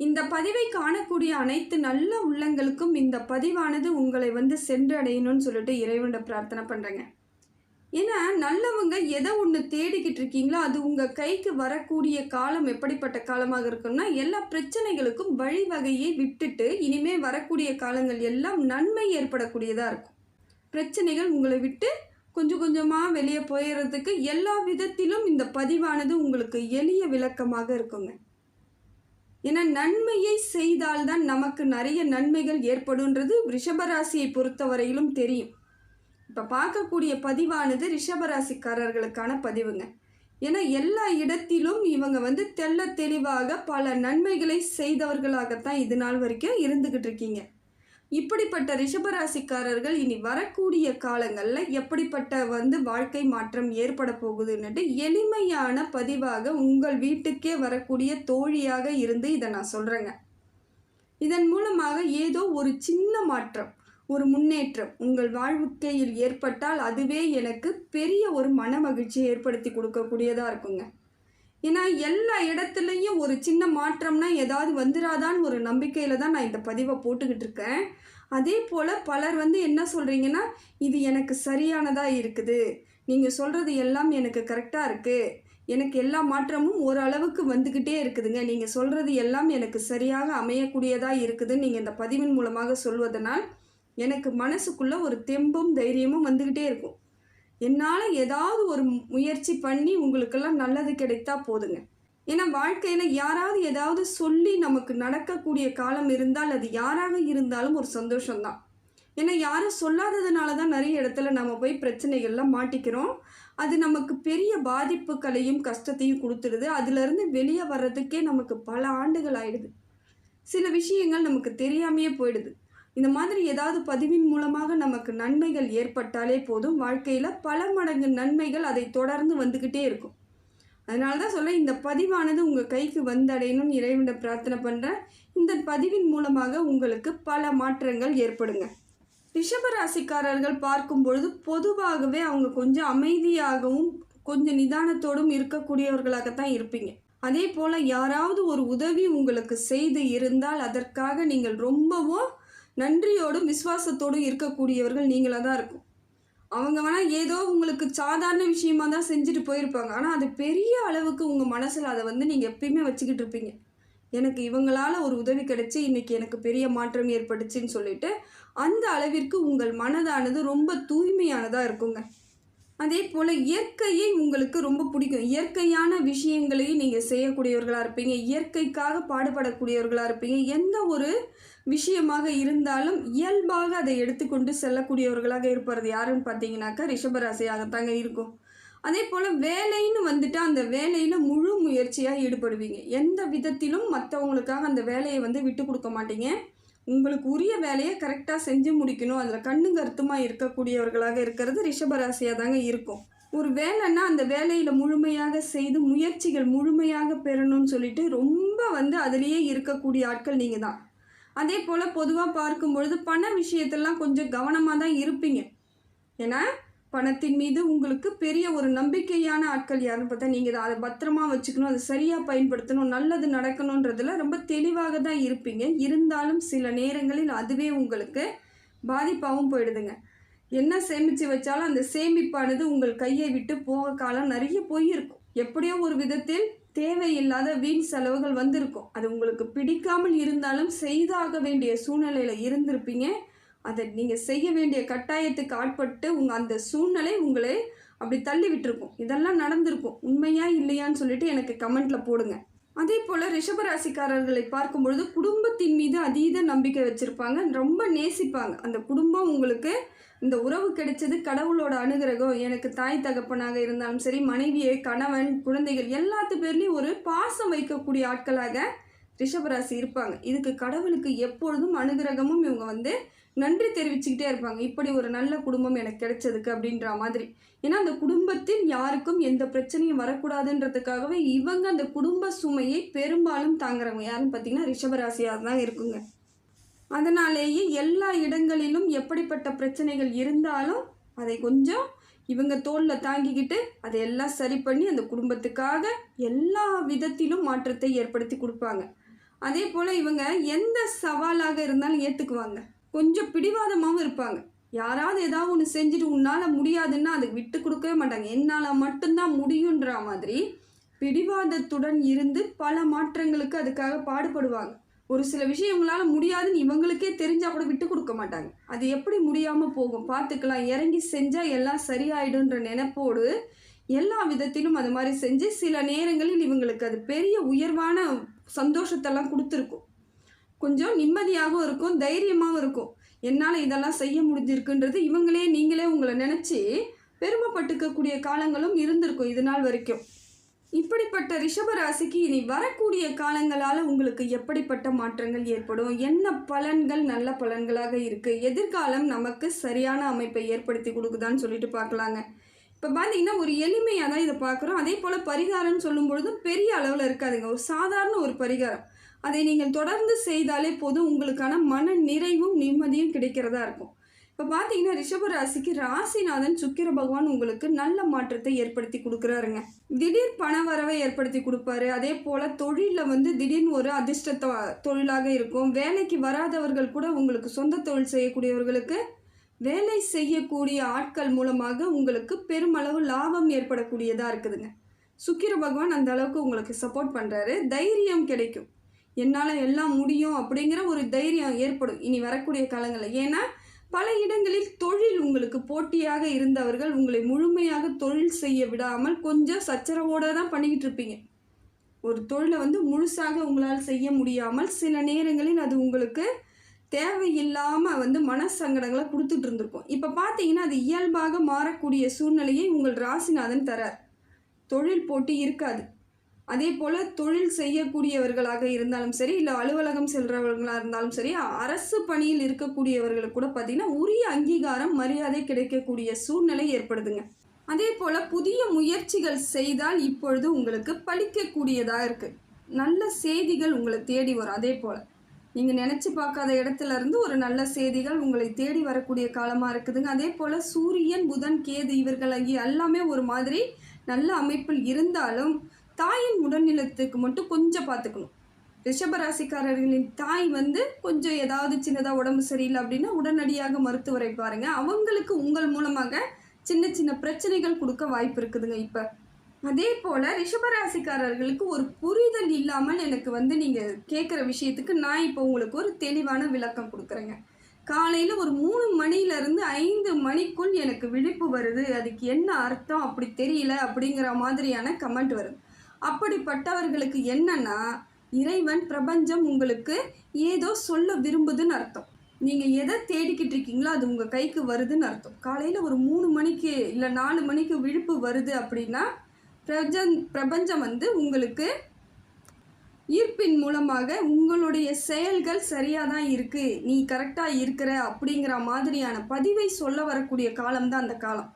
இந்த பதிவை காணக்கூடிய அனைத்து நல்ல உள்ளங்களுக்கும் இந்த பதிவானது உங்களை வந்து சென்றடையணும்னு சொல்லிட்டு இறைவனை பிரார்த்தனை பண்ணுறேங்க ஏன்னா நல்லவங்க எதை ஒன்று தேடிக்கிட்டு இருக்கீங்களோ அது உங்கள் கைக்கு வரக்கூடிய காலம் எப்படிப்பட்ட காலமாக இருக்கும்னா எல்லா பிரச்சனைகளுக்கும் வழிவகையை விட்டுட்டு இனிமே வரக்கூடிய காலங்கள் எல்லாம் நன்மை ஏற்படக்கூடியதாக இருக்கும். பிரச்சனைகள் உங்களை விட்டு கொஞ்சம் கொஞ்சமாக வெளியே போயிடுறதுக்கு எல்லா விதத்திலும் இந்த பதிவானது உங்களுக்கு எளிய விளக்கமாக இருக்குங்க. ஏன்னா நன்மையை செய்தால்தான் நமக்கு நிறைய நன்மைகள் ஏற்படுன்றது ரிஷபராசியை பொறுத்தவரையிலும் தெரியும். இப்போ பார்க்கக்கூடிய பதிவானது ரிஷபராசிக்காரர்களுக்கான பதிவுங்க. ஏன்னா எல்லா இடத்திலும் இவங்க வந்து தெள்ள தெளிவாக பல நன்மைகளை செய்தவர்களாகத்தான் இது நாள் வரைக்கும் இருந்துக்கிட்டு இருக்கீங்க. இப்படிப்பட்ட ரிஷபராசிக்காரர்கள் இனி வரக்கூடிய காலங்களில் எப்படிப்பட்ட வந்து வாழ்க்கை மாற்றம் ஏற்பட போகுதுன்னுட்டு எளிமையான பதிவாக உங்கள் வீட்டுக்கே வரக்கூடிய தோழியாக இருந்து இதை நான் சொல்கிறேங்க இதன் மூலமாக ஏதோ ஒரு சின்ன மாற்றம் ஒரு முன்னேற்றம் உங்கள் வாழ்க்கையில் ஏற்பட்டால் அதுவே எனக்கு பெரிய ஒரு மன மகிழ்ச்சியை ஏற்படுத்தி கொடுக்கக்கூடியதாக இருக்குங்க. ஏன்னா எல்லா இடத்துலையும் ஒரு சின்ன மாற்றம்னா ஏதாவது வந்துடாதான்னு ஒரு நம்பிக்கையில் தான் நான் இந்த பதிவை போட்டுக்கிட்டு இருக்கேன். அதே போல் பலர் வந்து என்ன சொல்கிறீங்கன்னா இது எனக்கு சரியானதாக இருக்குது. நீங்கள் சொல்கிறது எல்லாம் எனக்கு கரெக்டாக இருக்குது எனக்கு எல்லா மாற்றமும் ஓரளவுக்கு வந்துக்கிட்டே இருக்குதுங்க. நீங்கள் சொல்கிறது எல்லாம் எனக்கு சரியாக அமையக்கூடியதாக இருக்குதுன்னு நீங்கள் இந்த பதிவின் மூலமாக சொல்வதனால் எனக்கு மனசுக்குள்ளே ஒரு தெம்பும் தைரியமும் வந்துக்கிட்டே இருக்கும். என்னால் ஏதாவது ஒரு முயற்சி பண்ணி உங்களுக்கெல்லாம் நல்லது கிடைத்தா போதுங்க. ஏன்னா வாழ்க்கையில் யாராவது ஏதாவது சொல்லி நமக்கு நடக்கக்கூடிய காலம் இருந்தால் அது யாராக இருந்தாலும் ஒரு சந்தோஷம்தான். ஏன்னா யாரும் சொல்லாததுனால தான் நிறைய இடத்துல நம்ம போய் பிரச்சனைகள்லாம் மாட்டிக்கிறோம். அது நமக்கு பெரிய பாதிப்புகளையும் கஷ்டத்தையும் கொடுத்துடுது. அதுலேருந்து வெளியே வர்றதுக்கே நமக்கு பல ஆண்டுகள் ஆயிடுது. சில விஷயங்கள் நமக்கு தெரியாமையே போயிடுது. இந்த மாதிரி ஏதாவது பதிவின் மூலமாக நமக்கு நன்மைகள் ஏற்பட்டாலே போதும். வாழ்க்கையில் பல மடங்கு நன்மைகள் அதை தொடர்ந்து வந்துக்கிட்டே இருக்கும். அதனால தான் சொல்ல இந்த பதிவானது உங்கள் கைக்கு வந்தடையணும்னு இறைவனை பிரார்த்தனை பண்ணுறேன் இந்த பதிவின் மூலமாக உங்களுக்கு பல மாற்றங்கள் ஏற்படுங்க. ரிஷபராசிக்காரர்கள் பார்க்கும் பொழுது பொதுவாகவே அவங்க கொஞ்சம் அமைதியாகவும் கொஞ்சம் நிதானத்தோடும் இருக்கக்கூடியவர்களாகத்தான் இருப்பீங்க. அதே போல் யாராவது ஒரு உதவி உங்களுக்கு செய்து இருந்தால் அதற்காக நீங்கள் ரொம்பவும் நன்றியோடும் விசுவாசத்தோடும் இருக்கக்கூடியவர்கள் நீங்களாக தான் இருக்கும். அவங்க வேணால் ஏதோ உங்களுக்கு சாதாரண விஷயமா தான் செஞ்சுட்டு போயிருப்பாங்க. ஆனால் அது பெரிய அளவுக்கு உங்கள் மனசில் அதை வந்து நீங்கள் எப்பயுமே வச்சுக்கிட்டு இருப்பீங்க. எனக்கு இவங்களால் ஒரு உதவி கிடைச்சி இன்றைக்கி எனக்கு பெரிய மாற்றம் ஏற்பட்டுச்சுன்னு சொல்லிட்டு அந்த அளவிற்கு உங்கள் மனதானது ரொம்ப தூய்மையானதாக இருக்குங்க. அதே போல் இயற்கையை உங்களுக்கு ரொம்ப பிடிக்கும். இயற்கையான விஷயங்களையும் நீங்கள் செய்யக்கூடியவர்களாக இருப்பீங்க. இயற்கைக்காக பாடுபடக்கூடியவர்களாக இருப்பீங்க. எந்த ஒரு விஷயமாக இருந்தாலும் இயல்பாக அதை எடுத்துக்கொண்டு செல்லக்கூடியவர்களாக இருப்பது யாருன்னு பார்த்தீங்கன்னாக்கா ரிஷபராசியாகத்தாங்க இருக்கும். அதே போல் வேலைன்னு வந்துட்டு அந்த வேலையில் முழு முயற்சியாக ஈடுபடுவீங்க. எந்த விதத்திலும் மற்றவங்களுக்காக அந்த வேலையை வந்து விட்டு கொடுக்க மாட்டீங்க. உங்களுக்கு உரிய வேலையை கரெக்டாக செஞ்சு முடிக்கணும். அதில் கண்ணு கருத்துமாக இருக்கக்கூடியவர்களாக இருக்கிறது ரிஷபராசியாக தாங்க இருக்கும். ஒரு வேலைன்னா அந்த வேலையில் முழுமையாக செய்து முயற்சிகள் முழுமையாக பெறணும்னு சொல்லிட்டு ரொம்ப வந்து அதுலேயே இருக்கக்கூடிய ஆட்கள் நீங்கள் தான் அதே போல் பொதுவாக பார்க்கும் பொழுது பண விஷயத்தெல்லாம் கொஞ்சம் கவனமாக தான் இருப்பீங்க. ஏன்னா பணத்தின் மீது உங்களுக்கு பெரிய ஒரு நம்பிக்கையான ஆட்கள் யாருன்னு பார்த்தா நீங்கள் அதை பத்திரமா வச்சுக்கணும் அதை சரியாக பயன்படுத்தணும் நல்லது நடக்கணுன்றதுல ரொம்ப தெளிவாக தான் இருப்பீங்க. இருந்தாலும் சில நேரங்களில் அதுவே உங்களுக்கு பாதிப்பாகவும் போயிடுதுங்க. என்ன சேமித்து வச்சாலும் அந்த சேமிப்பானது உங்கள் கையை விட்டு போக காலம் நிறைய போயிருக்கும். எப்படியோ ஒரு விதத்தில் தேவையில்லாத வீண் செலவுகள் வந்திருக்கும். அது உங்களுக்கு பிடிக்காமல் இருந்தாலும் செய்தாக வேண்டிய சூழ்நிலையில் இருந்திருப்பீங்க. அதை நீங்கள் செய்ய வேண்டிய கட்டாயத்துக்கு ஆட்பட்டு உங்கள் அந்த சூழ்நிலை உங்களை அப்படி தள்ளி விட்டுருக்கும். இதெல்லாம் நடந்திருக்கும். உண்மையா இல்லையான்னு சொல்லிட்டு எனக்கு கமெண்ட்டில் போடுங்க. அதே போல் ரிஷபராசிக்காரர்களை பார்க்கும் பொழுது குடும்பத்தின் மீது அதீத நம்பிக்கை வச்சுருப்பாங்க. ரொம்ப நேசிப்பாங்க. அந்த குடும்பம் உங்களுக்கு இந்த உறவு கிடைச்சது கடவுளோட அனுகிரகம் எனக்கு தாய் தகப்பனாக இருந்தாலும் சரி மனைவியை கணவன் குழந்தைகள் எல்லாத்து பேர்லேயும் ஒரு பாசம் வைக்கக்கூடிய ஆட்களாக ரிஷபராசி இருப்பாங்க. இதுக்கு கடவுளுக்கு எப்பொழுதும் அனுகிரகமும் இவங்க வந்து நன்றி தெரிவிச்சுக்கிட்டே இருப்பாங்க. இப்படி ஒரு நல்ல குடும்பம் எனக்கு கிடைச்சதுக்கு அப்படின்ற மாதிரி. ஏன்னா அந்த குடும்பத்தில் யாருக்கும் எந்த பிரச்சனையும் வரக்கூடாதுன்றதுக்காகவே இவங்க அந்த குடும்ப சுமையை பெரும்பாலும் தாங்குறவங்க. யாருன்னு பார்த்தீங்கன்னா ரிஷபராசியாக தான் இருக்குங்க. அதனாலேயே எல்லா இடங்களிலும் எப்படிப்பட்ட பிரச்சனைகள் இருந்தாலும் அதை கொஞ்சம் இவங்க தோளில் தாங்கிக்கிட்டு அதையெல்லாம் சரி பண்ணி அந்த குடும்பத்துக்காக எல்லா விதத்திலும் மாற்றத்தை ஏற்படுத்தி கொடுப்பாங்க. அதே போல் இவங்க எந்த சவாலாக இருந்தாலும் ஏற்றுக்குவாங்க கொஞ்சம் பிடிவாதமாகவும் இருப்பாங்க. யாராவது ஏதாவது ஒன்று செஞ்சுட்டு உன்னால் முடியாதுன்னா அதுக்கு விட்டு கொடுக்கவே மாட்டாங்க. என்னால் மட்டும்தான் முடியுன்ற மாதிரி பிடிவாதத்துடன் இருந்து பல மாற்றங்களுக்கு அதுக்காக பாடுபடுவாங்க. ஒரு சில விஷயம் இவங்களால முடியாதுன்னு இவங்களுக்கே தெரிஞ்சால் கூட விட்டு கொடுக்க மாட்டாங்க. அது எப்படி முடியாமல் போகும்? பார்த்துக்கலாம். இறங்கி செஞ்சால் எல்லாம் சரியாயிடுன்ற நினைப்போடு எல்லா விதத்திலும் அது மாதிரி செஞ்சு சில நேரங்களில் இவங்களுக்கு அது பெரிய உயர்வான சந்தோஷத்தெல்லாம் கொடுத்துருக்கும். கொஞ்சம் நிம்மதியாகவும் இருக்கும் தைரியமாகவும் இருக்கும். என்னால் இதெல்லாம் செய்ய முடிஞ்சிருக்குன்றது இவங்களே நீங்களே உங்களை நினச்சி பெருமைப்பட்டுக்கக்கூடிய காலங்களும் இருந்திருக்கும் இது நாள் வரைக்கும். இப்படிப்பட்ட ரிஷபராசிக்கு இனி வரக்கூடிய காலங்களால் உங்களுக்கு எப்படிப்பட்ட மாற்றங்கள் ஏற்படும்? என்ன பலன்கள் நல்ல பலன்களாக இருக்குது எதிர்காலம் நமக்கு சரியான அமைப்பை ஏற்படுத்தி கொடுக்குதான்னு சொல்லிட்டு பார்க்கலாங்க. இப்போ பார்த்தீங்கன்னா ஒரு எளிமையாக தான் இதை பார்க்குறோம். அதே போல் பரிகாரம்னு சொல்லும் பொழுதும் பெரிய அளவில் இருக்காதுங்க. ஒரு சாதாரண ஒரு பரிகாரம். அதை நீங்கள் தொடர்ந்து செய்தாலே போதும். உங்களுக்கான மன நிறைவும் நிம்மதியும் கிடைக்கிறதா இருக்கும். இப்போ பார்த்தீங்கன்னா ரிஷபராசிக்கு ராசிநாதன் சுக்கிர பகவான் உங்களுக்கு நல்ல மாற்றத்தை ஏற்படுத்தி கொடுக்குறாருங்க. திடீர் பண வரவை ஏற்படுத்தி கொடுப்பாரு. அதே போல் தொழிலில் வந்து திடீர்னு ஒரு அதிர்ஷ்ட தொழிலாக இருக்கும். வேலைக்கு வராதவர்கள் கூட உங்களுக்கு சொந்த தொழில் செய்யக்கூடியவர்களுக்கு வேலை செய்யக்கூடிய ஆட்கள் மூலமாக உங்களுக்கு பெருமளவு லாபம் ஏற்படக்கூடியதாக இருக்குதுங்க. சுக்கிர பகவான் அந்த அளவுக்கு உங்களுக்கு சப்போர்ட் பண்ணுறாரு தைரியம் கிடைக்கும். என்னால் எல்லாம் முடியும் அப்படிங்கிற ஒரு தைரியம் ஏற்படும். இனி வரக்கூடிய காலங்களில். ஏன்னா பல இடங்களில் தொழில் உங்களுக்கு போட்டியாக இருந்தவர்கள் உங்களை முழுமையாக தொழில் செய்ய விடாமல் கொஞ்சம் சச்சரவோடு தான் பண்ணிக்கிட்டு இருப்பீங்க. ஒரு தொழிலை வந்து முழுசாக உங்களால் செய்ய முடியாமல் சில நேரங்களில் அது உங்களுக்கு தேவையில்லாமல் வந்து மனசங்கடங்களை கொடுத்துட்டு இருந்திருக்கும். இப்போ பார்த்தீங்கன்னா அது இயல்பாக மாறக்கூடிய சூழ்நிலையை உங்கள் ராசிநாதன் தரார். தொழில் போட்டி இருக்காது. அதே போல் தொழில் செய்யக்கூடியவர்களாக இருந்தாலும் சரி இல்லை அலுவலகம் செல்றவர்களாக இருந்தாலும் சரி அரசு பணியில் இருக்கக்கூடியவர்களுக்கு கூட பார்த்திங்கன்னா உரிய அங்கீகாரம் மரியாதை கிடைக்கக்கூடிய சூழ்நிலை ஏற்படுதுங்க. அதே போல் புதிய முயற்சிகள் செய்தால் இப்பொழுது உங்களுக்கு பலிக்கக்கூடியதாக இருக்குது நல்ல செய்திகள் உங்களை தேடி வரும். அதே போல் நீங்கள் நினச்சி பார்க்காத இடத்துல இருந்து ஒரு நல்ல செய்திகள் உங்களை தேடி வரக்கூடிய காலமாக இருக்குதுங்க. அதே போல் சூரியன் புதன் கேது இவர்கள் ஆகிய எல்லாமே ஒரு மாதிரி நல்ல அமைப்பில் இருந்தாலும் தாயின் உடல்நிலத்துக்கு மட்டும் கொஞ்சம் பார்த்துக்கணும். ரிஷபராசிக்காரர்களின் தாய் வந்து கொஞ்சம் ஏதாவது சின்னதாக உடம்பு சரியில்லை அப்படின்னா உடனடியாக மருத்துவரை பாருங்க. அவங்களுக்கு உங்கள் மூலமாக சின்ன சின்ன பிரச்சனைகள் கொடுக்க வாய்ப்பு இருக்குதுங்க இப்போ. அதே போல் ரிஷபராசிக்காரர்களுக்கு ஒரு புரிதல் இல்லாமல் எனக்கு வந்து நீங்கள் கேட்குற விஷயத்துக்கு நான் இப்போ உங்களுக்கு ஒரு தெளிவான விளக்கம் கொடுக்குறேங்க. காலையில் ஒரு மூணு மணிலேருந்து ஐந்து மணிக்குள் எனக்கு விழிப்பு வருது. அதுக்கு என்ன அர்த்தம்? அப்படி தெரியல அப்படிங்கிற மாதிரியான கமெண்ட் வருது அப்படிப்பட்டவர்களுக்கு என்னன்னா இறைவன் பிரபஞ்சம் உங்களுக்கு ஏதோ சொல்ல விரும்புதுன்னு அர்த்தம். நீங்கள் எதை தேடிக்கிட்டு இருக்கீங்களோ அது உங்கள் கைக்கு வருதுன்னு அர்த்தம். காலையில் ஒரு மூணு மணிக்கு இல்லை நாலு மணிக்கு விழிப்பு வருது அப்படின்னா பிரபஞ்சம் பிரபஞ்சம் வந்து உங்களுக்கு ஈர்ப்பின் மூலமாக உங்களுடைய செயல்கள் சரியாக தான் இருக்குது நீ கரெக்டாக இருக்கிற அப்படிங்கிற மாதிரியான பதிவை சொல்ல வரக்கூடிய காலம் தான் அந்த காலம்.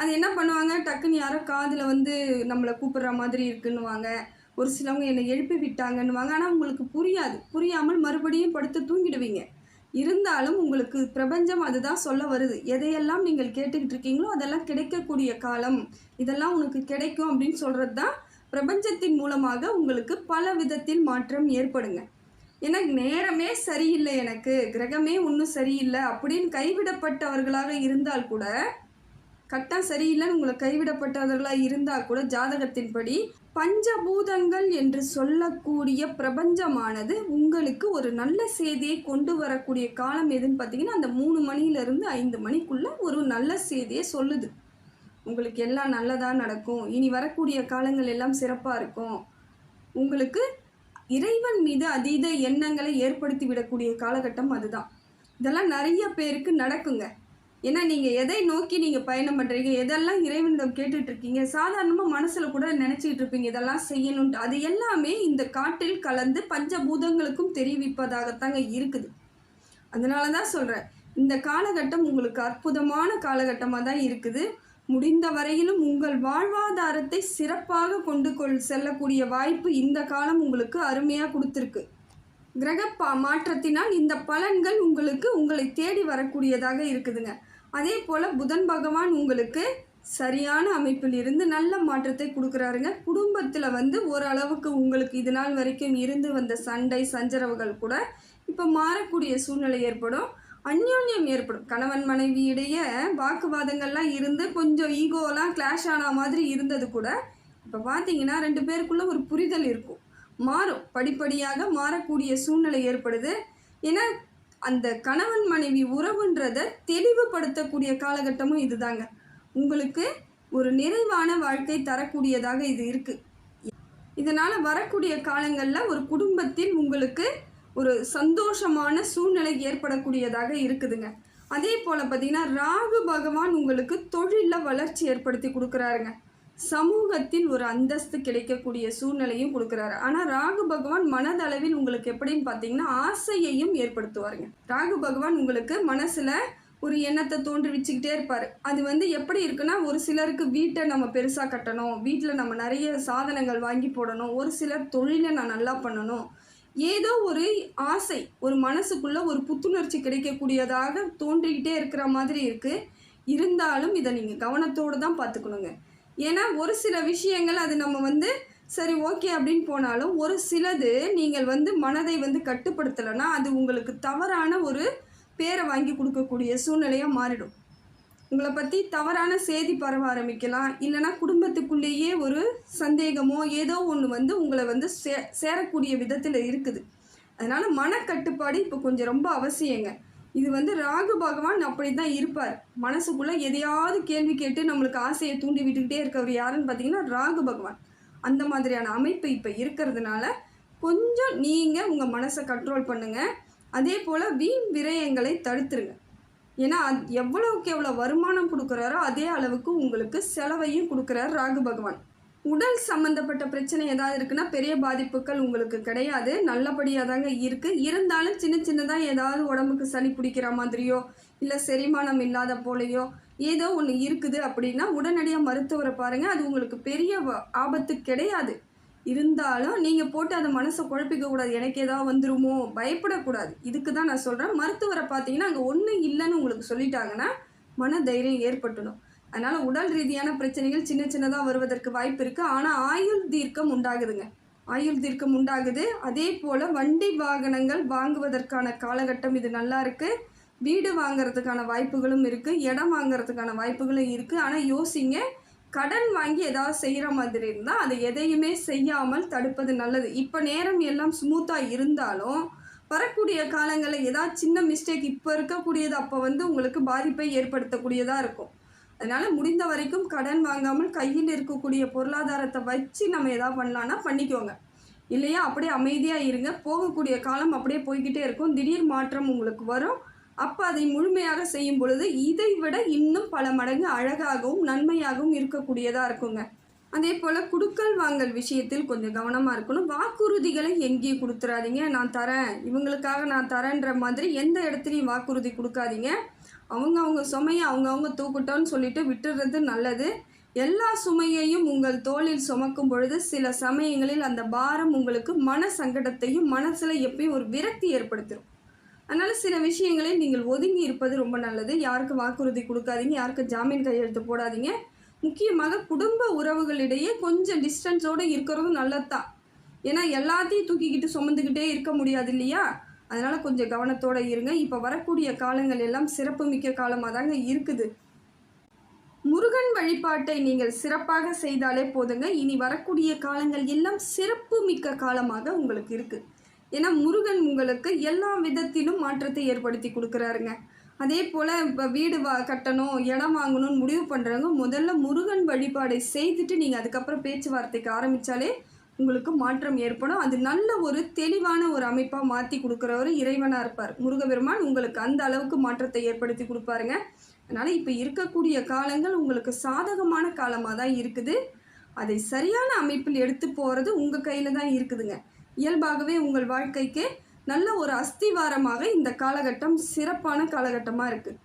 அது என்ன பண்ணுவாங்க? டக்குன்னு யாரோ காதில் வந்து நம்மளை கூப்பிடுற மாதிரி இருக்குன்னுவாங்க. ஒரு சிலவங்க என்னை எழுப்பி விட்டாங்கன்னுவாங்க. ஆனால் உங்களுக்கு புரியாது. புரியாமல் மறுபடியும் படுத்து தூங்கிடுவீங்க. இருந்தாலும் உங்களுக்கு பிரபஞ்சம் அதுதான் சொல்ல வருது. எதையெல்லாம் நீங்கள் கேட்டுக்கிட்டு இருக்கீங்களோ அதெல்லாம் கிடைக்கக்கூடிய காலம். இதெல்லாம் உனக்கு கிடைக்கும் அப்படின்னு சொல்கிறது தான் பிரபஞ்சத்தின் மூலமாக உங்களுக்கு பல விதத்தில் மாற்றம் ஏற்படுங்க. எனக்கு நேரமே சரியில்லை எனக்கு. கிரகமே ஒன்றும் சரியில்லை அப்படின்னு கைவிடப்பட்டவர்களாக இருந்தால் கூட கட்டம் சரியில்லைன்னு உங்களை கைவிடப்பட்டவர்களாக இருந்தால் கூட ஜாதகத்தின்படி பஞ்சபூதங்கள் என்று சொல்லக்கூடிய பிரபஞ்சமானது உங்களுக்கு ஒரு நல்ல செய்தியை கொண்டு வரக்கூடிய காலம் எதுன்னு பார்த்தீங்கன்னா அந்த மூணு மணியிலிருந்து ஐந்து மணிக்குள்ள ஒரு நல்ல செய்தியை சொல்லுது. உங்களுக்கு எல்லாம் நல்லதாக நடக்கும். இனி வரக்கூடிய காலங்கள் எல்லாம் சிறப்பாக இருக்கும். உங்களுக்கு இறைவன் மீது அதீத எண்ணங்களை ஏற்படுத்தி விடக்கூடிய காலகட்டம் அதுதான். இதெல்லாம் நிறைய பேருக்கு நடக்குங்க. ஏன்னா நீங்கள் எதை நோக்கி நீங்கள் பயணம் பண்ணுறீங்க எதெல்லாம் இறைவனிடம் கேட்டுட்ருக்கீங்க சாதாரணமாக மனசில் கூட நினச்சிக்கிட்டு இருப்பீங்க இதெல்லாம் செய்யணுன்ட்டு. அது எல்லாமே இந்த காட்டில் கலந்து பஞ்சபூதங்களுக்கும் தெரிவிப்பதாகத்தாங்க இருக்குது. அதனால தான் சொல்கிறேன் இந்த காலகட்டம் உங்களுக்கு அற்புதமான காலகட்டமாக தான் இருக்குது. முடிந்த வரையிலும் உங்கள் வாழ்வாதாரத்தை சிறப்பாக கொண்டு கொள் செல்லக்கூடிய வாய்ப்பு இந்த காலம் உங்களுக்கு அருமையாக கொடுத்துருக்கு. கிரக பா மாற்றத்தினால் இந்த பலன்கள் உங்களுக்கு உங்களை தேடி வரக்கூடியதாக இருக்குதுங்க. அதே போல் புதன் பகவான் உங்களுக்கு சரியான அமைப்பில் இருந்து நல்ல மாற்றத்தை கொடுக்குறாருங்க. குடும்பத்தில் வந்து ஓரளவுக்கு உங்களுக்கு இது நாள் வரைக்கும் இருந்து வந்த சண்டை சஞ்சரவுகள் கூட இப்போ மாறக்கூடிய சூழ்நிலை ஏற்படும். அந்யோன்யம் ஏற்படும். கணவன் மனைவி இடையே வாக்குவாதங்கள்லாம் இருந்து கொஞ்சம் ஈகோலாம் கிளாஷ் ஆன மாதிரி இருந்தது கூட இப்போ பார்த்தீங்கன்னா ரெண்டு பேருக்குள்ளே ஒரு புரிதல் இருக்கும். மாறும். படிப்படியாக மாறக்கூடிய சூழ்நிலை ஏற்படுது. ஏன்னா அந்த கணவன் மனைவி உறவுன்றதை தெளிவுபடுத்தக்கூடிய காலகட்டமும் இதுதாங்க. உங்களுக்கு ஒரு நிறைவான வாழ்க்கை தரக்கூடியதாக இது இருக்குது இதனால் வரக்கூடிய காலங்களில் ஒரு குடும்பத்தில் உங்களுக்கு ஒரு சந்தோஷமான சூழ்நிலை ஏற்படக்கூடியதாக இருக்குதுங்க. அதே போல் பார்த்தீங்கன்னா ராகு பகவான் உங்களுக்கு தொழிலில் வளர்ச்சி ஏற்படுத்தி கொடுக்குறாருங்க. சமூகத்தில் ஒரு அந்தஸ்து கிடைக்கக்கூடிய சூழ்நிலையும் கொடுக்குறாரு. ஆனால் ராகு பகவான் மனதளவில் உங்களுக்கு எப்படின்னு பார்த்தீங்கன்னா ஆசையையும் ஏற்படுத்துவாருங்க. ராகு பகவான் உங்களுக்கு மனசில் ஒரு எண்ணத்தை தோன்றுவிச்சுக்கிட்டே இருப்பார். அது வந்து எப்படி இருக்குன்னா ஒரு சிலருக்கு வீட்டை நம்ம பெருசாக கட்டணும் வீட்டில் நம்ம நிறைய சாதனங்கள் வாங்கி போடணும் ஒரு சிலர் தொழிலை நான் நல்லா பண்ணணும். ஏதோ ஒரு ஆசை ஒரு மனசுக்குள்ளே ஒரு புத்துணர்ச்சி கிடைக்கக்கூடியதாக தோன்றிக்கிட்டே இருக்கிற மாதிரி இருக்குது இருந்தாலும் இதை நீங்கள் கவனத்தோடு தான் பார்த்துக்கணுங்க. ஏன்னா ஒரு சில விஷயங்கள் அது நம்ம வந்து சரி ஓகே அப்படின்னு போனாலும் ஒரு சிலது நீங்கள் வந்து மனதை வந்து கட்டுப்படுத்தலைன்னா அது உங்களுக்கு தவறான ஒரு பேரை வாங்கி கொடுக்கக்கூடிய சூழ்நிலையாக மாறிடும். உங்களை பற்றி தவறான செய்தி பரவ ஆரம்பிக்கலாம். இல்லைன்னா குடும்பத்துக்குள்ளேயே ஒரு சந்தேகமோ ஏதோ ஒன்று வந்து உங்களை வந்து சே சேரக்கூடிய விதத்தில் இருக்குது. அதனால் மனக்கட்டுப்பாடு இப்போ கொஞ்சம் ரொம்ப அவசியங்க. இது வந்து ராகு பகவான் அப்படி தான் இருப்பார். மனசுக்குள்ளே எதையாவது கேள்வி கேட்டு நம்மளுக்கு ஆசையை தூண்டி விட்டுக்கிட்டே இருக்கவர் யாருன்னு பார்த்தீங்கன்னா ராகு பகவான். அந்த மாதிரியான அமைப்பு இப்போ இருக்கிறதுனால கொஞ்சம் நீங்கள் உங்கள் மனசை கண்ட்ரோல் பண்ணுங்கள் அதே போல் வீண் விரயங்களை தடுத்துருங்க. ஏன்னா அது எவ்வளவுக்கு எவ்வளோ வருமானம் கொடுக்குறாரோ அதே அளவுக்கு உங்களுக்கு செலவையும் கொடுக்குறார் ராகு பகவான். உடல் சம்மந்தப்பட்ட பிரச்சனை ஏதாவது இருக்குன்னா பெரிய பாதிப்புகள் உங்களுக்கு கிடையாது. நல்லபடியாக தாங்க இருக்குது இருந்தாலும் சின்ன சின்னதாக ஏதாவது உடம்புக்கு சளி பிடிக்கிற மாதிரியோ இல்லை செரிமானம் இல்லாத போலையோ ஏதோ ஒன்று இருக்குது அப்படின்னா உடனடியாக மருத்துவரை பாருங்கள் அது உங்களுக்கு பெரிய ஆபத்து கிடையாது. இருந்தாலும் நீங்கள் போட்டு அதை மனசை குழப்பிக்க கூடாது. எனக்கு ஏதாவது வந்துருமோ? பயப்படக்கூடாது. இதுக்கு தான் நான் சொல்கிறேன் மருத்துவரை பார்த்தீங்கன்னா அங்கே ஒன்றும் இல்லைன்னு உங்களுக்கு சொல்லிட்டாங்கன்னா மன தைரியம் ஏற்பட்டுடும். அதனால் உடல் ரீதியான பிரச்சனைகள் சின்ன சின்னதாக வருவதற்கு வாய்ப்பு இருக்குது ஆனால் ஆயுள் தீர்க்கம் உண்டாகுதுங்க. ஆயுள் தீர்க்கம் உண்டாகுது. அதே போல் வண்டி வாகனங்கள் வாங்குவதற்கான காலகட்டம் இது நல்லா இருக்குது வீடு வாங்கிறதுக்கான வாய்ப்புகளும் இருக்குது இடம் வாங்குறதுக்கான வாய்ப்புகளும் இருக்குது ஆனால் யோசிங்க. கடன் வாங்கி ஏதாவது செய்கிற மாதிரி இருந்தால் அதை எதையுமே செய்யாமல் தடுப்பது நல்லது. இப்போ நேரம் எல்லாம் ஸ்மூத்தாக இருந்தாலும் வரக்கூடிய காலங்களில் ஏதாவது சின்ன மிஸ்டேக் இப்போ இருக்கக்கூடியது அப்போ வந்து உங்களுக்கு பாதிப்பை ஏற்படுத்தக்கூடியதாக இருக்கும். அதனால் முடிந்த வரைக்கும் கடன் வாங்காமல் கையில் இருக்கக்கூடிய பொருளாதாரத்தை வச்சு நம்ம எதாவது பண்ணலான்னா பண்ணிக்கோங்க. இல்லையா? அப்படியே அமைதியாக இருங்க. போகக்கூடிய காலம் அப்படியே போய்கிட்டே இருக்கும். திடீர் மாற்றம் உங்களுக்கு வரும். அப்போ அதை முழுமையாக செய்யும் பொழுது இதை விட இன்னும் பல மடங்கு அழகாகவும் நன்மையாகவும் இருக்கக்கூடியதாக இருக்குங்க. அதே போல் குடுக்கல் வாங்கல் விஷயத்தில் கொஞ்சம் கவனமாக இருக்கணும். வாக்குறுதிகளை எங்கேயும் கொடுத்துறாதீங்க. நான் தரேன். இவங்களுக்காக நான் தரேன்ற மாதிரி எந்த இடத்துலையும் வாக்குறுதி கொடுக்காதீங்க. அவங்க அவங்க சுமையை அவங்கவுங்க தூக்கட்டோன்னு சொல்லிட்டு விட்டுறது நல்லது. எல்லா சுமையையும் உங்கள் தோளில் சுமக்கும் பொழுது சில சமயங்களில் அந்த பாரம் உங்களுக்கு மன சங்கடத்தையும் மனசில் எப்பயும் ஒரு விரக்தி ஏற்படுத்திடும் அதனால் சில விஷயங்களை நீங்கள் ஒதுங்கி இருப்பது ரொம்ப நல்லது. யாருக்கு வாக்குறுதி கொடுக்காதீங்க யாருக்கு ஜாமீன் கையெழுத்து போடாதீங்க. முக்கியமாக குடும்ப உறவுகளிடையே கொஞ்சம் டிஸ்டன்ஸோடு இருக்கிறதும் நல்லது தான் ஏன்னா எல்லாத்தையும் தூக்கிக்கிட்டு சுமந்துக்கிட்டே இருக்க முடியாது இல்லையா? அதனால் கொஞ்சம் கவனத்தோடு இருங்க. இப்போ வரக்கூடிய காலங்கள் எல்லாம் சிறப்புமிக்க காலமாக தாங்க இருக்குது. முருகன் வழிபாட்டை நீங்கள் சிறப்பாக செய்தாலே போதுங்க. இனி வரக்கூடிய காலங்கள் எல்லாம் சிறப்பு மிக்க காலமாக உங்களுக்கு இருக்குது ஏன்னா முருகன் உங்களுக்கு எல்லா விதத்திலும் மாற்றத்தை ஏற்படுத்தி கொடுக்குறாருங்க. அதே போல் இப்போ வீடு வா கட்டணும் இடம் வாங்கணும்னு முடிவு பண்ணுறவங்க முதல்ல முருகன் வழிபாடை செய்துட்டு நீங்கள் அதுக்கப்புறம் பேச்சுவார்த்தைக்கு ஆரம்பித்தாலே உங்களுக்கு மாற்றம் ஏற்படும். அது நல்ல ஒரு தெளிவான ஒரு அமைப்பாக மாற்றி கொடுக்குறவர் இறைவனாக இருப்பார். முருகபெருமான் உங்களுக்கு அந்த அளவுக்கு மாற்றத்தை ஏற்படுத்தி கொடுப்பாருங்க. அதனால் இப்போ இருக்கக்கூடிய காலங்கள் உங்களுக்கு சாதகமான காலமாக தான் இருக்குது. அதை சரியான அமைப்பில் எடுத்து போகிறது உங்கள் கையில் தான் இருக்குதுங்க. இயல்பாகவே உங்கள் வாழ்க்கைக்கு நல்ல ஒரு அஸ்திவாரமாக இந்த காலகட்டம் சிறப்பான காலகட்டமாக இருக்குது